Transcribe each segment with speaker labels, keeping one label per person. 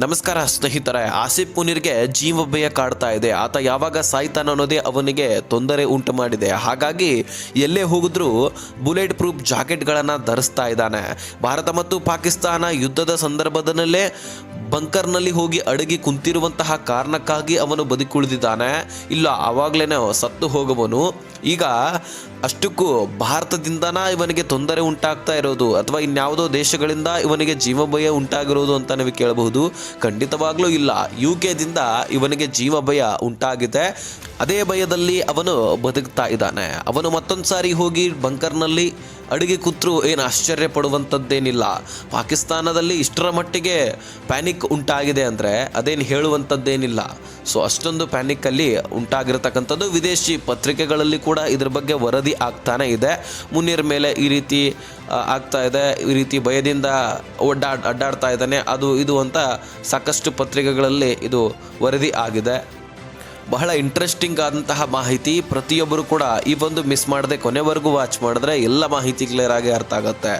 Speaker 1: ನಮಸ್ಕಾರ, ಸ್ನೇಹಿತರೆ. ಆಸಿಫ್ ಮುನೀರ್ಗೆ ಜೀವ ಭಯ ಕಾಡ್ತಾ ಇದೆ. ಆತ ಯಾವಾಗ ಸಾಯ್ತಾನ ಅನ್ನೋದೇ ಅವನಿಗೆ ತೊಂದರೆ ಉಂಟು ಮಾಡಿದೆ. ಹಾಗಾಗಿ ಎಲ್ಲೇ ಹೋಗಿದ್ರೂ ಬುಲೆಟ್ ಪ್ರೂಫ್ ಜಾಕೆಟ್ಗಳನ್ನು ಧರಿಸ್ತಾ ಇದ್ದಾನೆ. ಭಾರತ ಮತ್ತು ಪಾಕಿಸ್ತಾನ ಯುದ್ಧದ ಸಂದರ್ಭದಲ್ಲೇ ಬಂಕರ್ನಲ್ಲಿ ಹೋಗಿ ಅಡಗಿ ಕುಂತಿರುವಂತಹ ಕಾರಣಕ್ಕಾಗಿ ಅವನು ಬದುಕುಳಿದಿದ್ದಾನೆ. ಇಲ್ಲ ಆವಾಗಲೇ ಸತ್ತು ಹೋಗುವನು ಈಗ ಅಷ್ಟಕ್ಕೂ ಭಾರತದಿಂದನ ಇವನಿಗೆ ತೊಂದರೆ ಉಂಟಾಗ್ತಾ ಇರೋದು ಅಥವಾ ಇನ್ಯಾವುದೋ ದೇಶಗಳಿಂದ ಇವನಿಗೆ ಜೀವ ಭಯ ಉಂಟಾಗಿರೋದು ಅಂತ ನೀವು ಕೇಳಬಹುದು. ಖಂಡಿತವಾಗ್ಲೂ ಇಲ್ಲ. ಯು ಕೆದಿಂದ ಇವನಿಗೆ ಜೀವ ಭಯ ಉಂಟಾಗಿದೆ. ಅದೇ ಭಯದಲ್ಲಿ ಅವನು ಬದುಕ್ತಾ ಇದ್ದಾನೆ. ಅವನು ಮತ್ತೊಂದು ಸಾರಿ ಹೋಗಿ ಬಂಕರ್ನಲ್ಲಿ ಅಡುಗೆ ಕೂತ್ರು ಏನು ಆಶ್ಚರ್ಯ ಪಡುವಂಥದ್ದೇನಿಲ್ಲ ಪಾಕಿಸ್ತಾನದಲ್ಲಿ ಇಷ್ಟರ ಮಟ್ಟಿಗೆ ಪ್ಯಾನಿಕ್ ಉಂಟಾಗಿದೆ ಅಂದರೆ ಅದೇನು ಹೇಳುವಂಥದ್ದೇನಿಲ್ಲ ಸೊ ಅಷ್ಟೊಂದು ಪ್ಯಾನಿಕ್ಕಲ್ಲಿ ಉಂಟಾಗಿರತಕ್ಕಂಥದ್ದು ವಿದೇಶಿ ಪತ್ರಿಕೆಗಳಲ್ಲಿ ಕೂಡ ಇದ್ರ ಬಗ್ಗೆ ವರದಿ ಆಗ್ತಾನೆ ಇದೆ. ಮುನ್ನೀರ್ ಮೇಲೆ ಈ ರೀತಿ ಆಗ್ತಾ ಇದೆ. ಈ ರೀತಿ ಭಯದಿಂದ ಒಡ್ಡಾಡ್ ಅಡ್ಡಾಡ್ತಾ ಇದ್ದಾನೆ. ಅದು ಇದು ಅಂತ ಸಾಕಷ್ಟು ಪತ್ರಿಕೆಗಳಲ್ಲಿ ಇದು ವರದಿ ಆಗಿದೆ. ಬಹಳ ಇಂಟ್ರೆಸ್ಟಿಂಗ್ ಆದಂತಹ ಮಾಹಿತಿ. ಪ್ರತಿಯೊಬ್ಬರು ಕೂಡ ಈ ಒಂದು ಮಿಸ್ ಮಾಡದೆ ಕೊನೆವರೆಗೂ ವಾಚ್ ಮಾಡಿದ್ರೆ ಎಲ್ಲ ಮಾಹಿತಿ ಕ್ಲಿಯರ್ ಆಗಿ ಅರ್ಥ ಆಗುತ್ತೆ.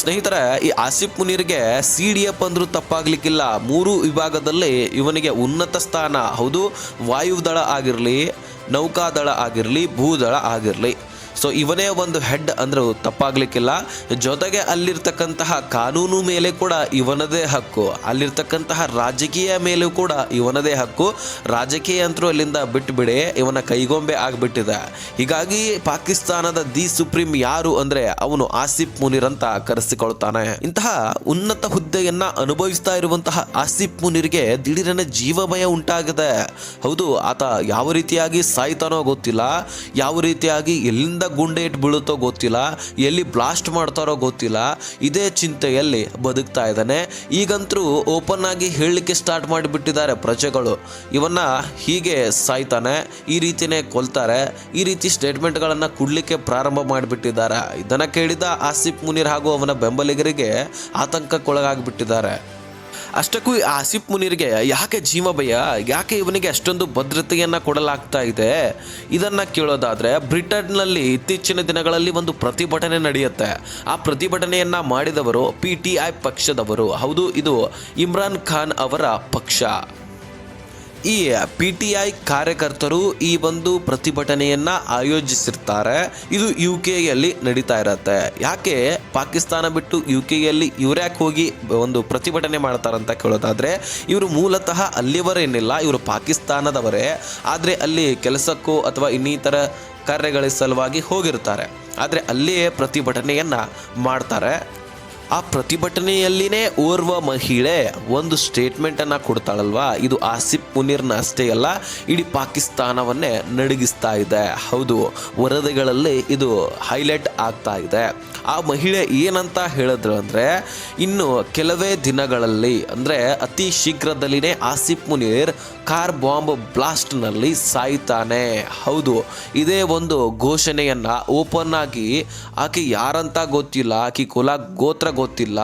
Speaker 1: ಸ್ನೇಹಿತರೆ, ಈ ಆಸಿಫ್ ಮುನೀರ್ಗೆ ಸಿ ಡಿ ಎಫ್ ಅಂದರೂ ತಪ್ಪಾಗ್ಲಿಕ್ಕಿಲ್ಲ. ಮೂರು ವಿಭಾಗದಲ್ಲಿ ಇವನಿಗೆ ಉನ್ನತ ಸ್ಥಾನ. ಹೌದು, ವಾಯುದಳ ಆಗಿರಲಿ, ನೌಕಾದಳ ಆಗಿರಲಿ, ಭೂದಳ ಆಗಿರಲಿ. ಸೊ ಇವನೇ ಒಂದು ಹೆಡ್ ಅಂದ್ರೆ ತಪ್ಪಾಗ್ಲಿಕ್ಕಿಲ್ಲ. ಜೊತೆಗೆ ಅಲ್ಲಿರ್ತಕ್ಕಂತಹ ಕಾನೂನು ಮೇಲೆ ಕೂಡ ಇವನದೇ ಹಕ್ಕು. ಅಲ್ಲಿರ್ತಕ್ಕಂತಹ ರಾಜಕೀಯ ಮೇಲೂ ಕೂಡ ಇವನದೇ ಹಕ್ಕು. ರಾಜಕೀಯ ಅಂತರೂ ಅಲ್ಲಿಂದ ಬಿಟ್ಟುಬಿಡಿ ಇವನ ಕೈಗೊಂಬೆ ಆಗಿಬಿಟ್ಟಿದೆ. ಹೀಗಾಗಿ ಪಾಕಿಸ್ತಾನದ ದಿ ಸುಪ್ರೀಂ ಯಾರು ಅಂದ್ರೆ ಅವನು ಆಸಿಫ್ ಮುನಿರ್ ಅಂತ ಕರೆಸಿಕೊಳ್ತಾನೆ ಇಂತಹ ಉನ್ನತ ಹುದ್ದೆಯನ್ನ ಅನುಭವಿಸ್ತಾ ಇರುವಂತಹ ಆಸಿಫ್ ಮುನಿರ್ಗೆ ದಿಢೀರನ ಜೀವಮಯ ಉಂಟಾಗಿದೆ. ಹೌದು, ಆತ ಯಾವ ರೀತಿಯಾಗಿ ಸಾಯ್ತಾನೋ ಗೊತ್ತಿಲ್ಲ. ಯಾವ ರೀತಿಯಾಗಿ ಎಲ್ಲಿಂದ ಗುಂಡೆ ಇಟ್ಟು ಬೀಳುತ್ತೋ ಗೊತ್ತಿಲ್ಲ, ಎಲ್ಲಿ ಬ್ಲಾಸ್ಟ್ ಮಾಡ್ತಾರೋ ಗೊತ್ತಿಲ್ಲ, ಇದೇ ಚಿಂತೆಯಲ್ಲಿ ಬದುಕ್ತಾ ಇದ್ದಾನೆ. ಈಗಂತರೂ ಓಪನ್ ಆಗಿ ಹೇಳಲಿಕ್ಕೆ ಸ್ಟಾರ್ಟ್ ಮಾಡಿಬಿಟ್ಟಿದ್ದಾರೆ ಪ್ರಜೆಗಳು. ಇವನ್ನ ಹೀಗೆ ಸಾಯ್ತಾನೆ, ಈ ರೀತಿನೇ ಕೊಲ್ತಾರೆ, ಈ ರೀತಿ ಸ್ಟೇಟ್ಮೆಂಟ್ಗಳನ್ನು ಕೊಡಲಿಕ್ಕೆ ಪ್ರಾರಂಭ ಮಾಡಿಬಿಟ್ಟಿದ್ದಾರೆ. ಇದನ್ನು ಕೇಳಿದ ಆಸಿಫ್ ಮುನೀರ್ ಹಾಗೂ ಅವನ ಬೆಂಬಲಿಗರಿಗೆ ಆತಂಕಕ್ಕೊಳಗಾಗ್ಬಿಟ್ಟಿದ್ದಾರೆ. ಅಷ್ಟಕ್ಕೂ ಆಸಿಫ್ ಮುನೀರ್ಗೆ ಯಾಕೆ ಜೀವ ಭಯ ಯಾಕೆ ಇವನಿಗೆ ಅಷ್ಟೊಂದು ಭದ್ರತೆಯನ್ನು ಕೊಡಲಾಗ್ತಾ ಇದೆ? ಇದನ್ನು ಕೇಳೋದಾದರೆ ಬ್ರಿಟನ್ನಲ್ಲಿ ಇತ್ತೀಚಿನ ದಿನಗಳಲ್ಲಿ ಒಂದು ಪ್ರತಿಭಟನೆ ನಡೆಯುತ್ತೆ. ಆ ಪ್ರತಿಭಟನೆಯನ್ನು ಮಾಡಿದವರು ಪಿ ಟಿ ಐ ಪಕ್ಷದವರು. ಹೌದು, ಇದು ಇಮ್ರಾನ್ ಖಾನ್ ಅವರ ಪಕ್ಷ. ಈ ಪಿ ಟಿ ಐ ಕಾರ್ಯಕರ್ತರು ಈ ಒಂದು ಪ್ರತಿಭಟನೆಯನ್ನ ಆಯೋಜಿಸಿರ್ತಾರೆ. ಇದು ಯು ಕೆಯಲ್ಲಿ ನಡೀತಾ ಇರತ್ತೆ. ಯಾಕೆ? ಪಾಕಿಸ್ತಾನ ಬಿಟ್ಟು ಯು ಕೆಯಲ್ಲಿ ಇವ್ರ್ಯಾಕೆ ಹೋಗಿ ಒಂದು ಪ್ರತಿಭಟನೆ ಮಾಡ್ತಾರಂತ ಕೇಳೋದಾದ್ರೆ, ಇವರು ಮೂಲತಃ ಅಲ್ಲಿವರೇನಿಲ್ಲ ಇವರು ಪಾಕಿಸ್ತಾನದವರೇ. ಆದರೆ ಅಲ್ಲಿ ಕೆಲಸಕ್ಕೂ ಅಥವಾ ಇನ್ನಿತರ ಕಾರ್ಯಗಳ ಸಲುವಾಗಿ ಹೋಗಿರ್ತಾರೆ. ಆದರೆ ಅಲ್ಲಿಯೇ ಪ್ರತಿಭಟನೆಯನ್ನು ಮಾಡ್ತಾರೆ. ಆ ಪ್ರತಿಭಟನೆಯಲ್ಲಿನೇ ಓರ್ವ ಮಹಿಳೆ ಒಂದು ಸ್ಟೇಟ್ಮೆಂಟನ್ನು ಕೊಡ್ತಾಳಲ್ವಾ? ಇದು ಆಸಿಫ್ ಮುನೀರ್ನ ಅಷ್ಟೇ ಅಲ್ಲ, ಇಡೀ ಪಾಕಿಸ್ತಾನವನ್ನೇ ನಡುಗಿಸ್ತಾ ಇದೆ. ಹೌದು, ವರದಿಗಳಲ್ಲಿ ಇದು ಹೈಲೈಟ್ ಆಗ್ತಾ ಇದೆ. ಆ ಮಹಿಳೆ ಏನಂತ ಹೇಳಿದ್ರು ಅಂದರೆ, ಇನ್ನು ಕೆಲವೇ ದಿನಗಳಲ್ಲಿ, ಅಂದರೆ ಅತಿ ಶೀಘ್ರದಲ್ಲಿನೇ ಆಸಿಫ್ ಮುನೀರ್ ಕಾರ್ ಬಾಂಬ್ ಬ್ಲಾಸ್ಟ್ನಲ್ಲಿ ಸಾಯ್ತಾನೆ. ಹೌದು, ಇದೇ ಒಂದು ಘೋಷಣೆಯನ್ನು ಓಪನ್ ಆಗಿ ಆಕೆ ಯಾರಂತ ಗೊತ್ತಿಲ್ಲ, ಆಕೆ ಕುಲ ಗೋತ್ರ ಗೊತ್ತಿಲ್ಲ,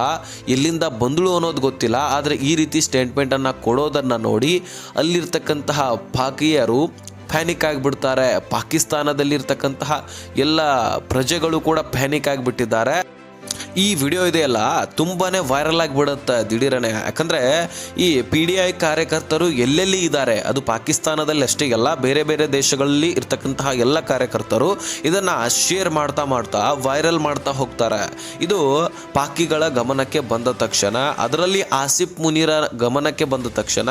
Speaker 1: ಎಲ್ಲಿಂದ ಬಂದಳು ಅನ್ನೋದು ಗೊತ್ತಿಲ್ಲ, ಆದರೆ ಈ ರೀತಿ ಸ್ಟೇಟ್ಮೆಂಟನ್ನು ಕೊಡೋದನ್ನು ನೋಡಿ ಅಲ್ಲಿರ್ತಕ್ಕಂತಹ ಪಾಕಿಯರು ಪ್ಯಾನಿಕ್ ಆಗಿಬಿಡ್ತಾರೆ. ಪಾಕಿಸ್ತಾನದಲ್ಲಿರ್ತಕ್ಕಂತಹ ಎಲ್ಲ ಪ್ರಜೆಗಳು ಕೂಡ ಪ್ಯಾನಿಕ್ ಆಗಿಬಿಟ್ಟಿದ್ದಾರೆ. ಈ ವಿಡಿಯೋ ಇದೆಯಲ್ಲ ತುಂಬಾ ವೈರಲ್ ಆಗಿಬಿಡುತ್ತೆ ದಿಢೀರನೆ. ಯಾಕಂದರೆ ಈ ಪಿ ಡಿ ಐ ಕಾರ್ಯಕರ್ತರು ಎಲ್ಲೆಲ್ಲಿ ಇದ್ದಾರೆ, ಅದು ಪಾಕಿಸ್ತಾನದಲ್ಲಿ ಅಷ್ಟೇ ಅಲ್ಲ ಬೇರೆ ಬೇರೆ ದೇಶಗಳಲ್ಲಿ ಇರ್ತಕ್ಕಂತಹ ಎಲ್ಲ ಕಾರ್ಯಕರ್ತರು ಇದನ್ನು ಶೇರ್ ಮಾಡ್ತಾ ಮಾಡ್ತಾ ವೈರಲ್ ಮಾಡ್ತಾ ಹೋಗ್ತಾರೆ. ಇದು ಪಾಕಿಗಳ ಗಮನಕ್ಕೆ ಬಂದ ತಕ್ಷಣ, ಅದರಲ್ಲಿ ಆಸಿಫ್ ಮುನೀರ ಗಮನಕ್ಕೆ ಬಂದ ತಕ್ಷಣ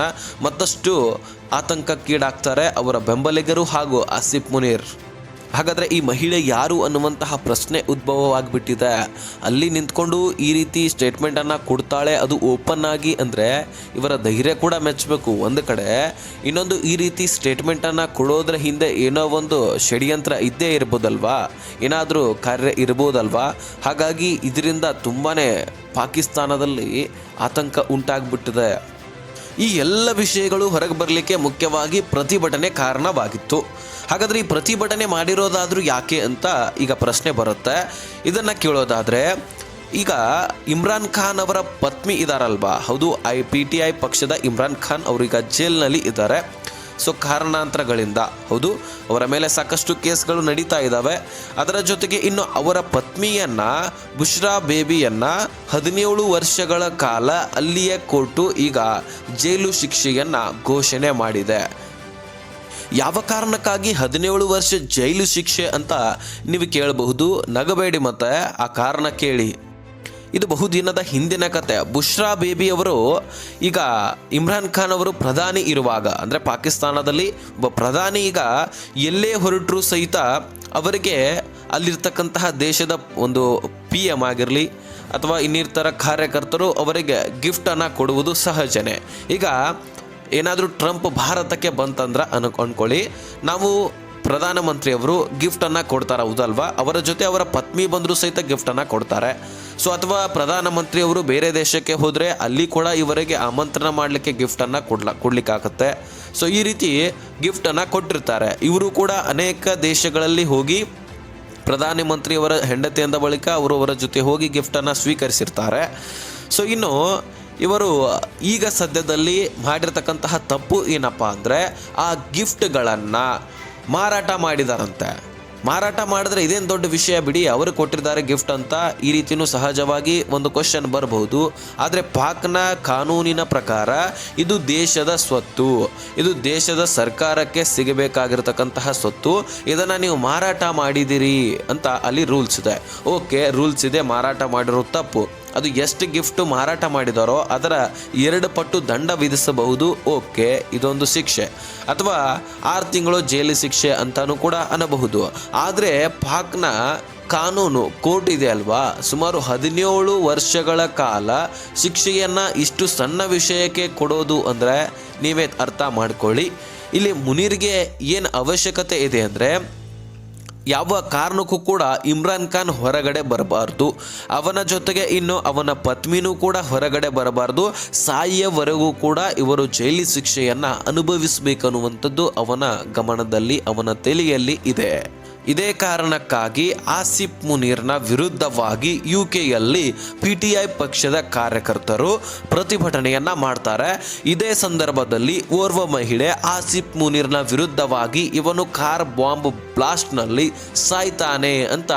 Speaker 1: ಮತ್ತಷ್ಟು ಆತಂಕಕ್ಕೀಡಾಗ್ತಾರೆ ಅವರ ಬೆಂಬಲಿಗರು ಹಾಗೂ ಆಸಿಫ್ ಮುನೀರ್. ಹಾಗಾದ್ರೆ ಈ ಮಹಿಳೆ ಯಾರು ಅನ್ನುವಂತಹ ಪ್ರಶ್ನೆ ಉದ್ಭವವಾಗಿಬಿಟ್ಟಿದೆ. ಅಲ್ಲಿ ನಿಂತ್ಕೊಂಡು ಈ ರೀತಿ ಸ್ಟೇಟ್ಮೆಂಟನ್ನು ಕೊಡ್ತಾಳೆ, ಅದು ಓಪನ್ ಆಗಿ ಅಂದರೆ ಇವರ ಧೈರ್ಯ ಕೂಡ ಮೆಚ್ಚಬೇಕು. ಒಂದು ಕಡೆ ಇನ್ನೊಂದು ಈ ರೀತಿ ಸ್ಟೇಟ್ಮೆಂಟನ್ನು ಕೊಡೋದ್ರ ಹಿಂದೆ ಏನೋ ಒಂದು ಷಡ್ಯಂತ್ರ ಇದ್ದೇ ಇರ್ಬೋದಲ್ವಾ? ಏನಾದರೂ ಕಾರ್ಯ ಇರ್ಬೋದಲ್ವಾ? ಹಾಗಾಗಿ ಇದರಿಂದ ತುಂಬಾ ಪಾಕಿಸ್ತಾನದಲ್ಲಿ ಆತಂಕ ಉಂಟಾಗ್ಬಿಟ್ಟಿದೆ. ಈ ಎಲ್ಲ ವಿಷಯಗಳು ಹೊರಗೆ ಬರಲಿಕ್ಕೆ ಮುಖ್ಯವಾಗಿ ಪ್ರತಿಭಟನೆ ಕಾರಣವಾಗಿತ್ತು. ಹಾಗಾದರೆ ಈ ಪ್ರತಿಭಟನೆ ಮಾಡಿರೋದಾದರೂ ಯಾಕೆ ಅಂತ ಈಗ ಪ್ರಶ್ನೆ ಬರುತ್ತೆ. ಇದನ್ನು ಕೇಳೋದಾದರೆ, ಈಗ ಇಮ್ರಾನ್ ಖಾನ್ ಅವರ ಪತ್ನಿ ಇದ್ದಾರಲ್ವಾ ಹೌದು, ಐ ಪಿ ಟಿ ಐ ಪಕ್ಷದ ಇಮ್ರಾನ್ ಖಾನ್ ಅವರು ಈಗ ಜೈಲ್ನಲ್ಲಿ ಇದ್ದಾರೆ. ಸೊ ಕಾರಣಾಂತರಗಳಿಂದ ಹೌದು, ಅವರ ಮೇಲೆ ಸಾಕಷ್ಟು ಕೇಸ್ಗಳು ನಡೀತಾ ಇದ್ದಾವೆ ಅದರ ಜೊತೆಗೆ ಇನ್ನು ಅವರ ಪತ್ನಿಯನ್ನ, ಬುಷ್ರಾ ಬೇಬಿಯನ್ನ ಹದಿನೇಳು ವರ್ಷಗಳ ಕಾಲ ಅಲ್ಲಿಯೇ ಕೋರ್ಟು ಈಗ ಜೈಲು ಶಿಕ್ಷೆಯನ್ನ ಘೋಷಣೆ ಮಾಡಿದೆ. ಯಾವ ಕಾರಣಕ್ಕಾಗಿ ಹದಿನೇಳು ವರ್ಷ ಜೈಲು ಶಿಕ್ಷೆ ಅಂತ ನೀವು ಕೇಳಬಹುದು? ನಗಬೇಡಿ ಮತ್ತೆ, ಆ ಕಾರಣ ಕೇಳಿ. ಇದು ಬಹುದಿನದ ಹಿಂದಿನ ಕತೆ. ಬುಷ್ರಾ ಬೇಬಿ ಅವರು ಈಗ ಇಮ್ರಾನ್ ಖಾನ್ ಅವರು ಪ್ರಧಾನಿ ಇರುವಾಗ, ಅಂದರೆ ಪಾಕಿಸ್ತಾನದಲ್ಲಿ ಒಬ್ಬ ಪ್ರಧಾನಿ ಈಗ ಎಲ್ಲೇ ಹೊರಟರೂ ಸಹಿತ ಅವರಿಗೆ ಅಲ್ಲಿರ್ತಕ್ಕಂತಹ ದೇಶದ ಒಂದು ಪಿ ಎಂ ಆಗಿರಲಿ ಅಥವಾ ಇನ್ನಿತರ ಕಾರ್ಯಕರ್ತರು ಅವರಿಗೆ ಗಿಫ್ಟನ್ನು ಕೊಡುವುದು ಸಹಜನೇ. ಈಗ ಏನಾದರೂ ಟ್ರಂಪ್ ಭಾರತಕ್ಕೆ ಬಂತಂದ್ರೆ ಅನ್ಕೊಂಡ್ಕೊಳ್ಳಿ, ನಾವು ಪ್ರಧಾನಮಂತ್ರಿಯವರು ಗಿಫ್ಟನ್ನು ಕೊಡ್ತಾರೆ ಹೌದಲ್ವಾ ಅವರ ಜೊತೆ ಅವರ ಪತ್ನಿ ಬಂದರೂ ಸಹಿತ ಗಿಫ್ಟನ್ನು ಕೊಡ್ತಾರೆ. ಸೊ, ಅಥವಾ ಪ್ರಧಾನಮಂತ್ರಿಯವರು ಬೇರೆ ದೇಶಕ್ಕೆ ಹೋದರೆ ಅಲ್ಲಿ ಕೂಡ ಇವರಿಗೆ ಆಮಂತ್ರಣ ಮಾಡಲಿಕ್ಕೆ ಗಿಫ್ಟನ್ನು ಕೊಡ್ಲ, ಕೊಡ್ಲಿಕ್ಕಾಗತ್ತೆ. ಸೊ, ಈ ರೀತಿ ಗಿಫ್ಟನ್ನು ಕೊಟ್ಟಿರ್ತಾರೆ. ಇವರು ಕೂಡ ಅನೇಕ ದೇಶಗಳಲ್ಲಿ ಹೋಗಿ ಪ್ರಧಾನಮಂತ್ರಿಯವರ ಹೆಂಡತಿಯಿಂದ ಬಳಿಕ ಅವರು ಅವರ ಜೊತೆ ಹೋಗಿ ಗಿಫ್ಟನ್ನು ಸ್ವೀಕರಿಸಿರ್ತಾರೆ. ಸೊ, ಇನ್ನು ಇವರು ಈಗ ಸದ್ಯದಲ್ಲಿ ಮಾಡಿರ್ತಕ್ಕಂತಹ ತಪ್ಪು ಏನಪ್ಪ ಅಂದರೆ ಆ ಗಿಫ್ಟ್ಗಳನ್ನು ಮಾರಾಟ ಮಾಡಿದಾರಂತೆ. ಮಾರಾಟ ಮಾಡಿದ್ರೆ ಇದೇನು ದೊಡ್ಡ ವಿಷಯ ಬಿಡಿ, ಅವರು ಕೊಟ್ಟಿದ್ದಾರೆ ಗಿಫ್ಟ್ ಅಂತ ಈ ರೀತಿಯೂ ಸಹಜವಾಗಿ ಒಂದು ಕ್ವಶನ್ ಬರಬಹುದು. ಆದರೆ ಪಾಕ್ನ ಕಾನೂನಿನ ಪ್ರಕಾರ ಇದು ದೇಶದ ಸ್ವತ್ತು. ಇದು ದೇಶದ ಸರ್ಕಾರಕ್ಕೆ ಸಿಗಬೇಕಾಗಿರ್ತಕ್ಕಂತಹ ಸ್ವತ್ತು. ಇದನ್ನು ನೀವು ಮಾರಾಟ ಮಾಡಿದಿರಿ ಅಂತ ಅಲ್ಲಿ ರೂಲ್ಸ್ ಇದೆ. ಓಕೆ, ರೂಲ್ಸ್ ಇದೆ, ಮಾರಾಟ ಮಾಡಿರೋ ತಪ್ಪು. ಅದು ಎಷ್ಟು ಗಿಫ್ಟ್ ಮಾರಾಟ ಮಾಡಿದಾರೋ ಅದರ ಎರಡು ಪಟ್ಟು ದಂಡ ವಿಧಿಸಬಹುದು. ಓಕೆ, ಇದೊಂದು ಶಿಕ್ಷೆ. ಅಥವಾ ಆರು ತಿಂಗಳು ಜೈಲು ಶಿಕ್ಷೆ ಅಂತಾನೂ ಕೂಡ ಅನ್ನಬಹುದು. ಆದರೆ ಪಾಕ್ನ ಕಾನೂನು, ಕೋರ್ಟ್ ಇದೆ ಅಲ್ವಾ? ಸುಮಾರು ಹದಿನೇಳು ವರ್ಷಗಳ ಕಾಲ ಶಿಕ್ಷೆಯನ್ನು ಇಷ್ಟು ಸಣ್ಣ ವಿಷಯಕ್ಕೆ ಕೊಡೋದು ಅಂದರೆ ನೀವೇ ಅರ್ಥ ಮಾಡ್ಕೊಳ್ಳಿ. ಇಲ್ಲಿ ಮುನೀರ್ಗೆ ಏನು ಅವಶ್ಯಕತೆ ಇದೆ ಅಂದರೆ ಯಾವ ಕಾರಣಕ್ಕೂ ಕೂಡ ಇಮ್ರಾನ್ ಖಾನ್ ಹೊರಗಡೆ ಬರಬಾರ್ದು. ಅವನ ಜೊತೆಗೆ ಇನ್ನು ಅವನ ಪತ್ನಿನೂ ಕೂಡ ಹೊರಗಡೆ ಬರಬಾರ್ದು. ಸಾಯಿಯವರೆಗೂ ಕೂಡ ಇವರು ಜೈಲಿ ಶಿಕ್ಷೆಯನ್ನು ಅನುಭವಿಸಬೇಕನ್ನುವಂಥದ್ದು ಅವನ ಗಮನದಲ್ಲಿ, ಅವನ ತಲೆಯಲ್ಲಿ ಇದೆ. ಇದೇ ಕಾರಣಕ್ಕಾಗಿ ಆಸಿಫ್ ಮುನೀರ್ನ ವಿರುದ್ಧವಾಗಿ ಯು ಕೆಯಲ್ಲಿ ಪಿ ಟಿ ಐ ಪಕ್ಷದ ಕಾರ್ಯಕರ್ತರು ಪ್ರತಿಭಟನೆಯನ್ನ ಮಾಡ್ತಾರೆ. ಇದೇ ಸಂದರ್ಭದಲ್ಲಿ ಓರ್ವ ಮಹಿಳೆ ಆಸಿಫ್ ಮುನೀರ್ನ ವಿರುದ್ಧವಾಗಿ ಇವನು ಕಾರ್ ಬಾಂಬ್ ಬ್ಲಾಸ್ಟ್ನಲ್ಲಿ ಸಾಯ್ತಾನೆ ಅಂತ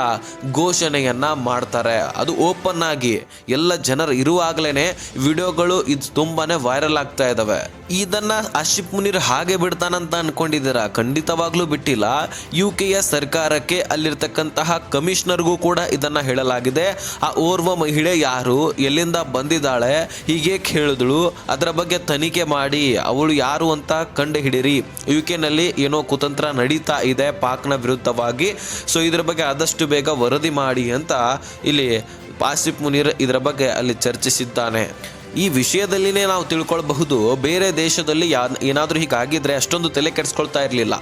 Speaker 1: ಘೋಷಣೆಯನ್ನ ಮಾಡ್ತಾರೆ. ಅದು ಓಪನ್ ಆಗಿ ಎಲ್ಲ ಜನರು ಇರುವಾಗಲೇ ವಿಡಿಯೋಗಳು ಇದು ತುಂಬಾ ವೈರಲ್ ಆಗ್ತಾ ಇದಾವೆ. ಇದನ್ನ ಆಶಿಪ್ ಮುನೀರ್ ಹಾಗೆ ಬಿಡ್ತಾನಂತ ಅನ್ಕೊಂಡಿದ್ದೀರಾ? ಖಂಡಿತವಾಗ್ಲೂ ಬಿಟ್ಟಿಲ್ಲ. ಯು ಕೆಯ ಸರ್ಕಾರಕ್ಕೆ ಅಲ್ಲಿರ್ತಕ್ಕಂತಹ ಕಮಿಷನರ್ಗೂ ಕೂಡ ಇದನ್ನ ಹೇಳಲಾಗಿದೆ. ಆ ಓರ್ವ ಮಹಿಳೆ ಯಾರು? ಎಲ್ಲಿಂದ ಬಂದಿದ್ದಾಳೆ? ಹೀಗೆ ಹೇಳಿದಳು ಅದರ ಬಗ್ಗೆ ತನಿಖೆ ಮಾಡಿ ಅವಳು ಯಾರು ಅಂತ ಕಂಡು ಹಿಡೀರಿ. ಯು ಕೆನಲ್ಲಿ ಏನೋ ಕುತಂತ್ರ ನಡೀತಾ ಇದೆ ಪಾಕ್ನ ವಿರುದ್ಧವಾಗಿ. ಸೊ ಇದ್ರ ಬಗ್ಗೆ ಆದಷ್ಟು ಬೇಗ ವರದಿ ಮಾಡಿ ಅಂತ ಇಲ್ಲಿ ಆಸಿಫ್ ಮುನೀರ್ ಇದರ ಬಗ್ಗೆ ಅಲ್ಲಿ ಚರ್ಚಿಸಿದ್ದಾನೆ. ಈ ವಿಷಯದಲ್ಲಿನೇ ನಾವು ತಿಳ್ಕೊಳ್ಬಹುದು ಬೇರೆ ದೇಶದಲ್ಲಿ ಯಾ ಏನಾದರೂ ಹೀಗಾಗಿದ್ರೆ ಅಷ್ಟೊಂದು ತಲೆ ಕೆಡಿಸ್ಕೊಳ್ತಾ ಇರಲಿಲ್ಲ.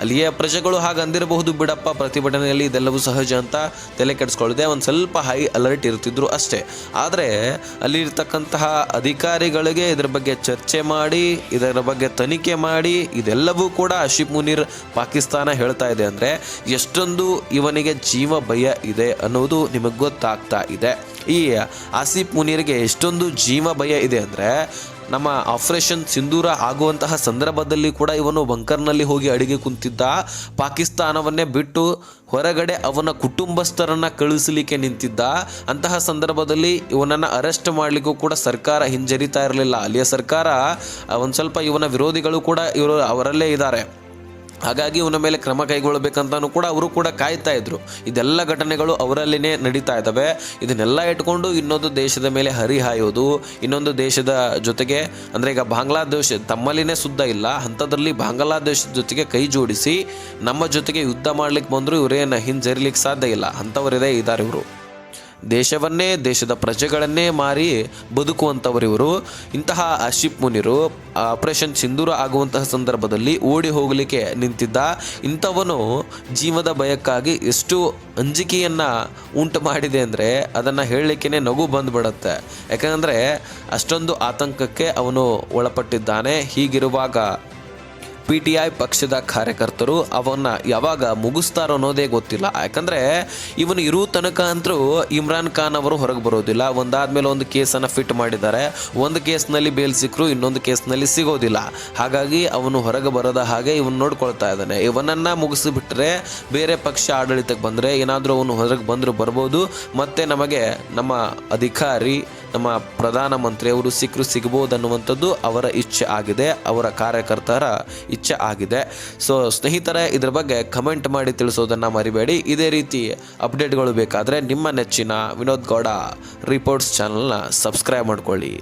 Speaker 1: ಅಲ್ಲಿಯ ಪ್ರಜೆಗಳು ಹಾಗಂದಿರಬಹುದು ಬಿಡಪ್ಪ, ಪ್ರತಿಭಟನೆಯಲ್ಲಿ ಇದೆಲ್ಲವೂ ಸಹಜ ಅಂತ ತಲೆ ಕೆಡಿಸ್ಕೊಳ್ಳದೆ ಒಂದು ಸ್ವಲ್ಪ ಹೈ ಅಲರ್ಟ್ ಇರ್ತಿದ್ರು ಅಷ್ಟೇ. ಆದರೆ ಅಲ್ಲಿ ಇರ್ತಕ್ಕಂತಹ ಅಧಿಕಾರಿಗಳಿಗೆ ಇದರ ಬಗ್ಗೆ ಚರ್ಚೆ ಮಾಡಿ, ಇದರ ಬಗ್ಗೆ ತನಿಖೆ ಮಾಡಿ, ಇದೆಲ್ಲವೂ ಕೂಡ ಅಶಿಫ್ ಮುನೀರ್ ಪಾಕಿಸ್ತಾನ ಹೇಳ್ತಾ ಇದೆ ಅಂದರೆ ಎಷ್ಟೊಂದು ಇವನಿಗೆ ಜೀವ ಭಯ ಇದೆ ಅನ್ನೋದು ನಿಮಗೆ ಗೊತ್ತಾಗ್ತಾ ಇದೆ. ಈ ಆಸಿಫ್ ಮುನೀರ್ಗೆ ಎಷ್ಟೊಂದು ಜೀವ ಭಯ ಇದೆ ಅಂದರೆ ನಮ್ಮ ಆಪರೇಷನ್ ಸಿಂಧೂರ ಆಗುವಂತಹ ಸಂದರ್ಭದಲ್ಲಿ ಕೂಡ ಇವನು ಬಂಕರ್ನಲ್ಲಿ ಹೋಗಿ ಅಡಿಗೆ ಕುಂತಿದ್ದ. ಪಾಕಿಸ್ತಾನವನ್ನೇ ಬಿಟ್ಟು ಹೊರಗಡೆ ಅವನ ಕುಟುಂಬಸ್ಥರನ್ನು ಕಳಿಸಲಿಕ್ಕೆ ನಿಂತಿದ್ದ. ಅಂತಹ ಸಂದರ್ಭದಲ್ಲಿ ಇವನನ್ನು ಅರೆಸ್ಟ್ ಮಾಡಲಿಕ್ಕೂ ಕೂಡ ಸರ್ಕಾರ ಹಿಂಜರಿತಾ ಇರಲಿಲ್ಲ. ಅಲ್ಲಿಯ ಸರ್ಕಾರ ಒಂದು ಸ್ವಲ್ಪ ಇವನ ವಿರೋಧಿಗಳು ಕೂಡ ಇವರು ಅವರಲ್ಲೇ ಇದ್ದಾರೆ. ಹಾಗಾಗಿ ಇವನ ಮೇಲೆ ಕ್ರಮ ಕೈಗೊಳ್ಳಬೇಕಂತಾನು ಕೂಡ ಅವರು ಕೂಡ ಕಾಯ್ತಾ ಇದ್ರು. ಇದೆಲ್ಲ ಘಟನೆಗಳು ಅವರಲ್ಲಿನೇ ನಡೀತಾ ಇದ್ದಾವೆ. ಇದನ್ನೆಲ್ಲ ಇಟ್ಕೊಂಡು ಇನ್ನೊಂದು ದೇಶದ ಮೇಲೆ ಹರಿಹಾಯೋದು ಇನ್ನೊಂದು ದೇಶದ ಜೊತೆಗೆ, ಅಂದರೆ ಈಗ ಬಾಂಗ್ಲಾದೇಶ ತಮ್ಮಲ್ಲಿನೇ ಸುದ್ದ ಇಲ್ಲ, ಅಂಥದ್ರಲ್ಲಿ ಬಾಂಗ್ಲಾದೇಶದ ಜೊತೆಗೆ ಕೈ ಜೋಡಿಸಿ, ನಮ್ಮ ಜೊತೆಗೆ ಯುದ್ಧ ಮಾಡ್ಲಿಕ್ಕೆ ಬಂದರೂ ಇವರೇನು ಹಿಂಜರಿಲಿಕ್ಕೆ ಸಾಧ್ಯ ಇಲ್ಲ. ಅಂಥವರಿದೇ ಇದ್ದಾರೆ ಇವರು. ದೇಶವನ್ನೇ, ದೇಶದ ಪ್ರಜೆಗಳನ್ನೇ ಮಾರಿ ಬದುಕುವಂಥವರು ಇವರು. ಇಂತಹ ಆಶಿಪ್ ಮುನಿರು, ಆಪರೇಷನ್ ಸಿಂಧೂರ ಆಗುವಂತಹ ಸಂದರ್ಭದಲ್ಲಿ ಓಡಿ ಹೋಗಲಿಕ್ಕೆ ನಿಂತಿದ್ದ ಇಂಥವನು ಜೀವದ ಭಯಕ್ಕಾಗಿ ಎಷ್ಟು ಅಂಜಿಕೆಯನ್ನು ಉಂಟು ಮಾಡಿದೆ ಅಂದರೆ ಅದನ್ನು ಹೇಳಲಿಕ್ಕೆ ನಗು ಬಂದ್ಬಿಡುತ್ತೆ. ಯಾಕಂದರೆ ಅಷ್ಟೊಂದು ಆತಂಕಕ್ಕೆ ಅವನು ಒಳಪಟ್ಟಿದ್ದಾನೆ. ಹೀಗಿರುವಾಗ ಪಿ ಟಿ ಐ ಪಕ್ಷದ ಕಾರ್ಯಕರ್ತರು ಅವನ್ನ ಯಾವಾಗ ಮುಗಿಸ್ತಾರೋ ಅನ್ನೋದೇ ಗೊತ್ತಿಲ್ಲ. ಯಾಕಂದ್ರೆ ಇವನು ಇರೋ ತನಕ ಅಂತರೂ ಇಮ್ರಾನ್ ಖಾನ್ ಅವರು ಹೊರಗೆ ಬರೋದಿಲ್ಲ. ಒಂದಾದ್ಮೇಲೆ ಒಂದು ಕೇಸನ್ನು ಫಿಟ್ ಮಾಡಿದ್ದಾರೆ. ಒಂದು ಕೇಸ್ನಲ್ಲಿ ಬೇಲ್ ಸಿಕ್ಕರು ಇನ್ನೊಂದು ಕೇಸ್ನಲ್ಲಿ ಸಿಗೋದಿಲ್ಲ. ಹಾಗಾಗಿ ಅವನು ಹೊರಗೆ ಬರದ ಹಾಗೆ ಇವನು ನೋಡ್ಕೊಳ್ತಾ ಇದ್ದಾನೆ. ಇವನನ್ನ ಮುಗಿಸಿಬಿಟ್ರೆ ಬೇರೆ ಪಕ್ಷ ಆಡಳಿತಕ್ಕೆ ಬಂದರೆ ಏನಾದರೂ ಅವನು ಹೊರಗೆ ಬಂದರೂ ಬರ್ಬೋದು. ಮತ್ತೆ ನಮಗೆ ನಮ್ಮ ಅಧಿಕಾರಿ ನಮ್ಮ ಪ್ರಧಾನಮಂತ್ರಿಯವರು ಸಿಕ್ಕರು ಸಿಗ್ಬೋದು ಅನ್ನುವಂಥದ್ದು ಅವರ ಇಚ್ಛೆ ಆಗಿದೆ, ಅವರ ಕಾರ್ಯಕರ್ತರ ಇಚ್ಛೆ ಆಗಿದೆ. ಸೊ ಸ್ನೇಹಿತರೆ, ಇದ್ರ ಬಗ್ಗೆ ಕಮೆಂಟ್ ಮಾಡಿ ತಿಳಿಸೋದನ್ನು ಮರಿಬೇಡಿ. ಇದೇ ರೀತಿ ಅಪ್ಡೇಟ್ಗಳು ಬೇಕಾದರೆ ನಿಮ್ಮ ನೆಚ್ಚಿನ ವಿನೋದ್ ಗೌಡ ರಿಪೋರ್ಟ್ಸ್ ಚಾನಲ್ನ ಸಬ್ಸ್ಕ್ರೈಬ್ ಮಾಡ್ಕೊಳ್ಳಿ.